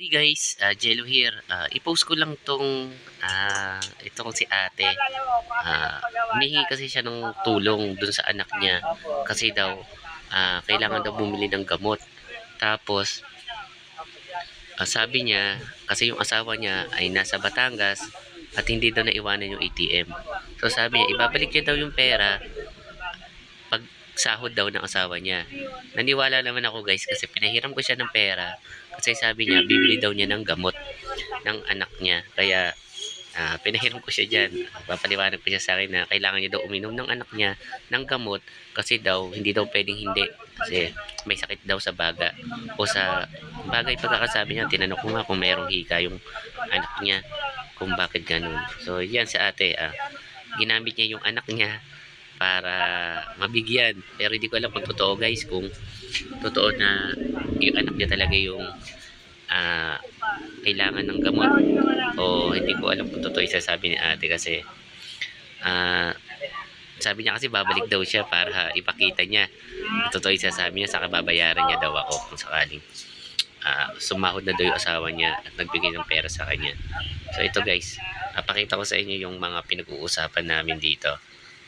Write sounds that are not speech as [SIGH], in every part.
Hey guys, uh, Jello here. Ah, i-post ko lang tong ah itong si ate. Humihingi kasi siya ng tulong dun sa anak niya kasi daw ah, kailangan daw bumili ng gamot. Tapos ah, sabi niya kasi yung asawa niya ay nasa Batangas at hindi daw naiwanan yung ATM. So sabi niya ibabalik niya daw yung pera pag sahod daw ng asawa niya. Naniwala naman ako guys kasi pinahiram ko siya ng pera kasi sabi niya bibili daw niya ng gamot ng anak niya. Kaya ah, pinahiram ko siya dyan. Papaliwanag ko siya sa akin na kailangan niya daw uminom ng anak niya ng gamot kasi daw hindi daw pwedeng hindi kasi may sakit daw sa baga o sa bagay pagkakasabi niya tinanong ko nga kung mayroong hika yung anak niya kung bakit ganun. So yan si ate ah, ginamit niya yung anak niya para mabigyan. Pero hindi ko alam kung totoo guys kung totoo na yung anak niya talaga yung ah, kailangan ng gamot o hindi ko alam kung totoo yung sasabi ni ate kasi ah, sabi niya kasi babalik daw siya para ipakita niya totoo yung sasabi niya saka babayaran niya daw ako kung sakaling ah, sumahod na daw yung asawa niya at nagbigay ng pera sa kanya. So ito guys, napakita ko sa inyo yung mga pinag-uusapan namin dito.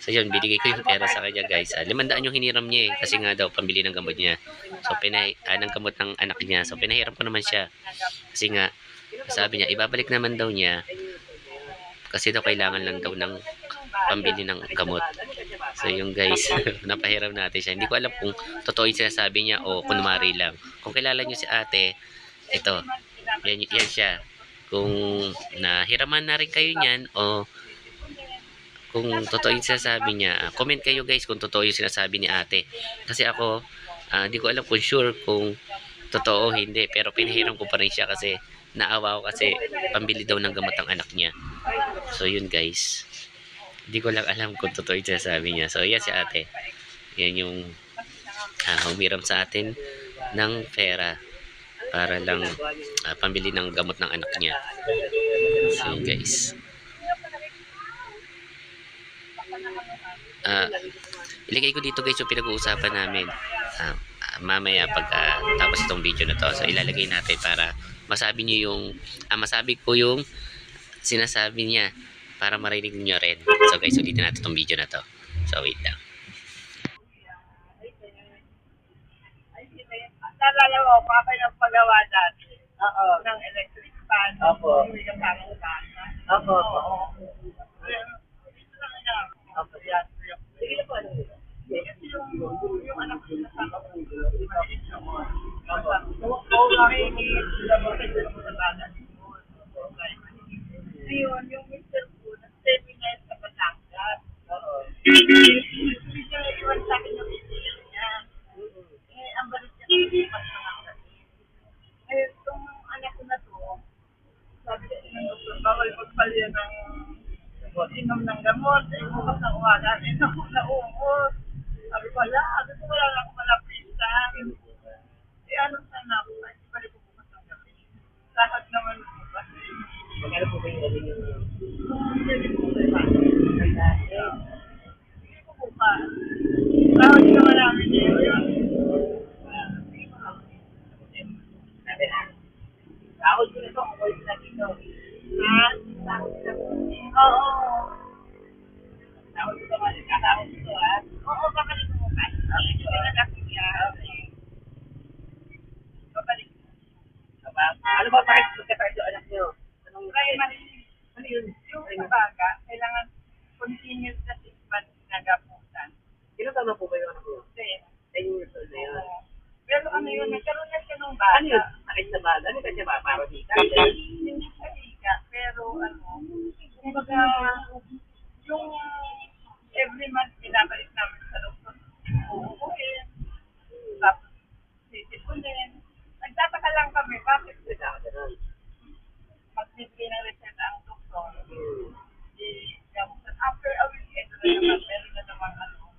So yun, binigay ko yung pera sa kanya guys. Uh, limandaan yung hiniram niya eh. Kasi nga daw, pambili ng gamot niya. So pinay, ah, ng gamot ng anak niya. So pinahiram ko naman siya. Kasi nga, sabi niya, ibabalik naman daw niya. Kasi daw kailangan lang daw ng pambili ng gamot. So yung guys, [LAUGHS] napahiram natin siya. Hindi ko alam kung totoo yung sinasabi niya o kunwari lang. Kung kilala niyo si ate, ito, yan, yan siya. Kung nahiraman na rin kayo niyan o kung totoo yung sinasabi niya, comment kayo guys kung totoo yung sinasabi ni ate. Kasi ako, hindi ko alam kung sure kung totoo o hindi. Pero pinahiram ko pa rin siya kasi naawa ko kasi pambili daw ng gamot ang anak niya. So yun guys. Hindi ko lang alam kung totoo yung sinasabi niya. So yan si ate. Yan yung ah, humiram sa atin ng pera para lang ah, pambili ng gamot ng anak niya. So guys. Ah, ilagay ko dito guys yung pinag-uusapan namin. Ah, ah, mamaya pag ah, tapos itong video na to. So ilalagay natin para masabi niyo yung ah, masabi ko yung sinasabi niya para marinig niyo rin. So guys, ulitin natin itong video na to. So wait lang. Nalala mo, papa yung pagawa dati. Oo. Ng electric fan. Opo. Opo, opo. Oo. Ayun, ito lang yan. Opo, yan. Sige na po, ano yun? Kasi yung, yung anak ko nasama ko, maliit siya mo. Opo. Oo, makikinig sila mo kasi mo sa bata. Ayun, yung mister ko, nag-seminar sa Batangas. Oo. Bigla iwan yung email niya. Eh, ang balik niya kasi mas nakakasakit. Eh, itong anak ko na to, sabi ko ng ng inom ng gamot. Eh, bukas ng umaga, eh, naku. Sabi ko, ko, wala na akong malapitan. Eh, ano Magkano po ba yung ano yung Pwede po ba? dati? Hindi ko bukas. Tawag naman namin yun. yun. Sabi na. Sahod ko na to, ako yung na dito. Ha? Sahod ko na po. Oo. Sahod ko naman, kakahod ko ha. Oo, babalik mo bukas. Hindi na nakiya. Babalik mo. Diba? Ano ba bakit magkatayo yung anak niyo? Anong Primary. Ano sa baga, kailangan continuous na six months na gaputan. Ilang tama po niyo? Then, 10 years old na yun. Pero ano yun, nagkaroon na siya ng baga. Ano yun? Sakit sa bala? Ano kasi ba? Parang hika? Hindi siya higa, pero ano, kumbaga, yung every month binabalik namin sa doktor. Uuuhin. Tapos, sisipunin. Nagtataka lang kami, bakit Saka ganun. Ng reseta ang doktor. Di. After a week, ito na naman, na naman ano.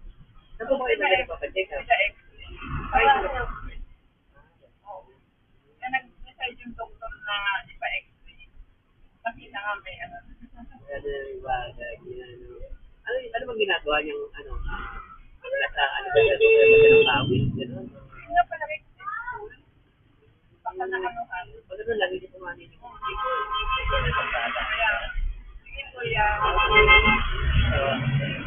Saan po ba kayo nagpapacheck up? Sa x-ray. Ay, yung doktor na ipa-x-ray. Nakita nga may ano. Ano. Ano, ano bang ginagawa niyang, ano, ah, ano ba, sa, sa, sa, sa, sa, sa, Hindi Thank you.